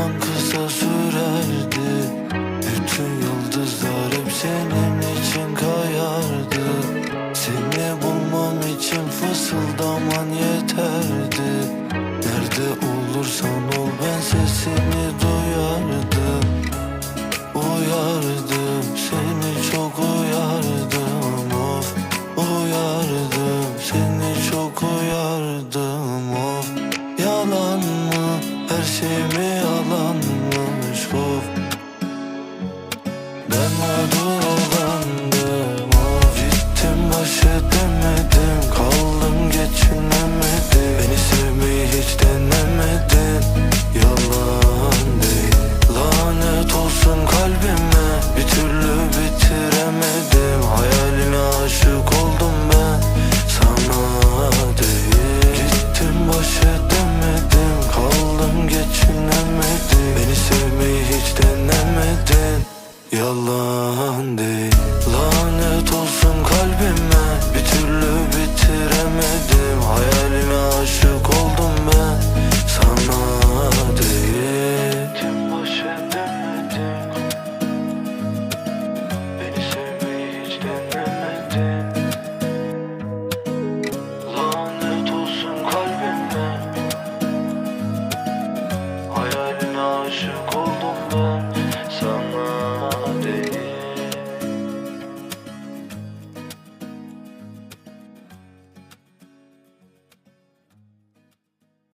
zaman kısa sürerdi. Bütün yıldızlar hep senin için kayardı. Seni bulmam için fısıldaman yeterdi. Nerede olursan ol ben sesini duyardım her şey mi yalanmış of Ben mağdurandım Yalan değil